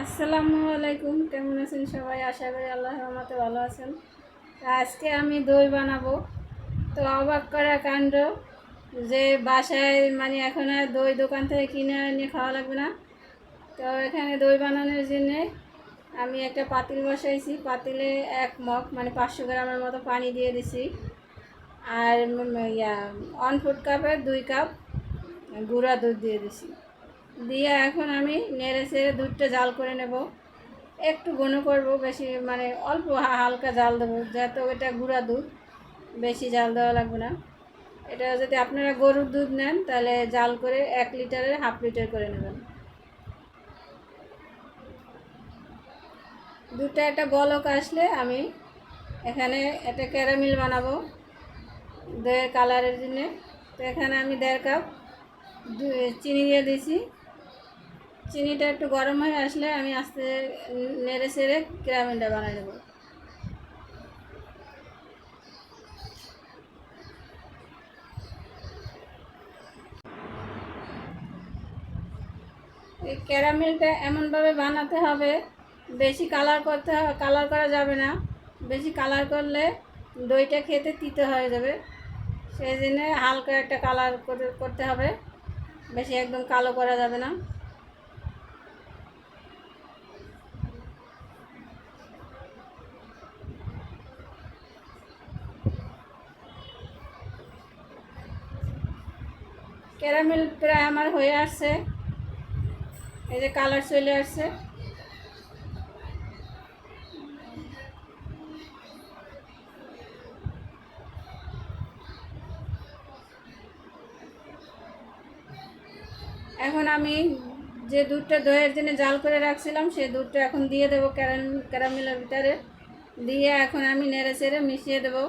আসসালামু আলাইকুম, কেমন আছেন সবাই? আশা করি আল্লাহ রহমতে ভালো আছেন। আজকে আমি দই বানাবো। তো অবাক করা কাণ্ড যে বাসায় মানে এখন আর দই দোকান থেকে কিনে নিয়ে খাওয়া লাগবে না। তো এখানে দই বানানোর জন্যে আমি একটা পাতিল বসাইছি। পাতিলে এক মগ মানে পাঁচশো গ্রামের মতো পানি দিয়ে দিছি। আর ইয়া ওয়ান ফুড কাপের দুই কাপ গুঁড়া দুধ দিয়ে দিছি। দিয়ে এখন আমি নেড়ে চেড়ে দুধটা জাল করে নেব। একটু ঘন করব, বেশি মানে অল্প হালকা জাল দেবো, যাতে এটা গুঁড়া দুধ, বেশি জাল দেওয়া লাগবে না। এটা যদি আপনারা গরুর দুধ নেন, তাহলে জাল করে এক লিটারের হাফ লিটার করে নেবেন। দুধটা একটা বলক আসলে আমি এখানে একটা ক্যারামেল বানাবো দইয়ের কালারের জন্যে। তো এখানে আমি দেড় কাপ চিনি দিয়ে দিয়েছি। চিনিটা একটু গরম হয়ে আসলে আমি আস্তে নেড়ে চেড়ে ক্যারামেলটা বানিয়ে নেব। এই ক্যারামেলটা এমনভাবে বানাতে হবে, বেশি কালার করতে হবে কালার করা যাবে না। বেশি কালার করলে দইটা খেতে তিতে হয়ে যাবে। সেই জন্য হালকা একটা কালার করে, করতে হবে। বেশি একদম কালো করা যাবে না। ক্যারামেল প্রায় আমার হয়ে আসছে। এই যে কালার চলে আসছে। এখন আমি যে দুধটা দইয়ের জন্য জাল করে রাখছিলাম সেই দুধটা এখন দিয়ে দেবো ক্যারাম, ক্যারামেলের ভিতরে। দিয়ে এখন আমি নেড়ে চেড়ে মিশিয়ে দেবো।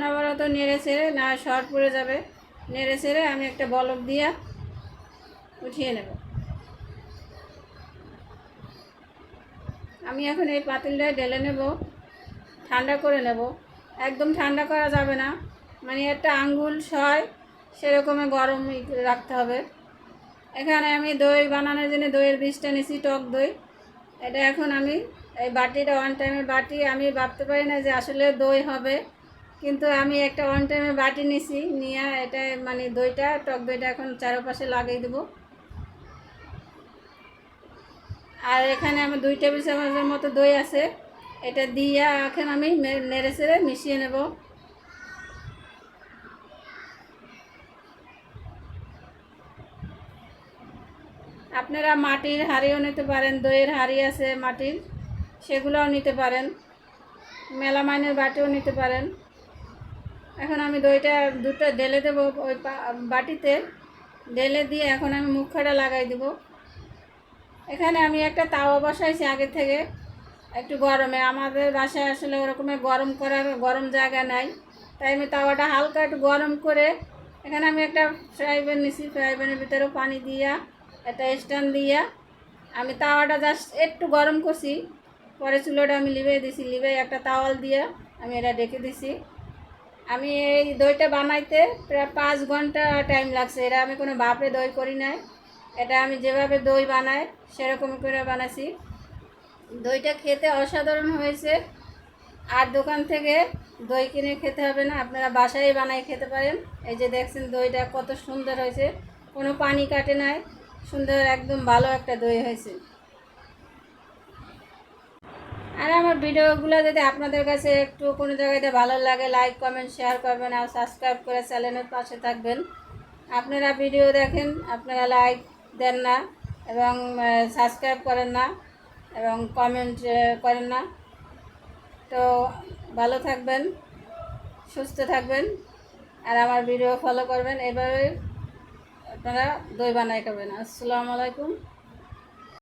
অনবরত নেড়ে চেড়ে, না শর্ট পড়ে যাবে। নেড়ে চেড়ে আমি একটা বলক দিয়ে উঠিয়ে নেব। আমি এখন এই পাতিলটায় ঢেলে নেব, ঠান্ডা করে নেব। একদম ঠান্ডা করা যাবে না। মানে একটা আঙ্গুল সয় সেরকমই গরম রাখতে হবে। এখানে আমি দই বানানোর জন্য দইয়ের বীজটা নিয়েছি, টক দই। এটা এখন আমি এই বাটিটা ওয়ান টাইমের বাটি, আমি ভাবতে পারি না যে আসলে দই হবে। কিন্তু আমি একটা ওয়ান টাইমের বাটি নিছি, নিয়ে এটা মানে দইটা, টক দইটা এখন চারপাশে লাগিয়ে দেবো। আর এখানে আমার দুই টেবিল চামচের মতো দই আছে। এটা দিয়ে এখন আমি নেড়ে চেড়ে মিশিয়ে নেব। আপনারা মাটির হাঁড়িও নিতে পারেন, দইয়ের হাঁড়ি আছে মাটির, সেগুলোও নিতে পারেন। মেলামাইনের বাটিও নিতে পারেন। এখন আমি দইটা দুধটা ঢেলে দেবো ওই বাটিতে। ঢেলে দিয়ে এখন আমি মুখটা লাগাই দেবো। এখানে আমি একটা তাওয়া বসাইছি আগে থেকে একটু গরমে। আমাদের বাসায় আসলে ওরকমের গরম করার গরম জায়গা নাই। তাই আমি তাওয়াটা হালকা একটু গরম করে এখানে আমি একটা ফ্রাই প্যান নিছি। ফ্রাই প্যানের ভিতরেও পানি দিয়া, একটা স্ট্যান্ড দিয়া আমি তাওয়াটা জাস্ট একটু গরম করছি। পরে চুলোটা আমি লিবে দিছি। লিবে একটা তাওয়াল দিয়ে আমি এটা ডেকে দিছি। আমি এই দইটা বানাইতে প্রায় পাঁচ ঘণ্টা টাইম লাগছে। এটা আমি কোনো বাপরে দই করি নাই। এটা আমি যেভাবে দই বানাই, সেরকম করে বানাইছি। দইটা খেতে অসাধারণ হয়েছে। আর দোকান থেকে দই কিনে খেতে হবে না। আপনারা বাসায় বানাই খেতে পারেন। এই যে দেখছেন দইটা কত সুন্দর হয়েছে। কোনো পানি কাটে নাই। সুন্দর, একদম ভালো একটা দই হয়েছে। আর আমার ভিডিওগুলো যদি আপনাদের কাছে একটু কোনো জায়গাতে ভালো লাগে লাইক কমেন্ট শেয়ার করবেন আর সাবস্ক্রাইব করে চ্যানেলের পাশে থাকবেন। আপনারা ভিডিও দেখেন, আপনারা লাইক দেন না এবং সাবস্ক্রাইব করেন না এবং কমেন্ট করেন না। তো ভালো থাকবেন, সুস্থ থাকবেন আর আমার ভিডিও ফলো করবেন। এভাবে আপনারা দই বানাই খাবেন। আসসালামু আলাইকুম।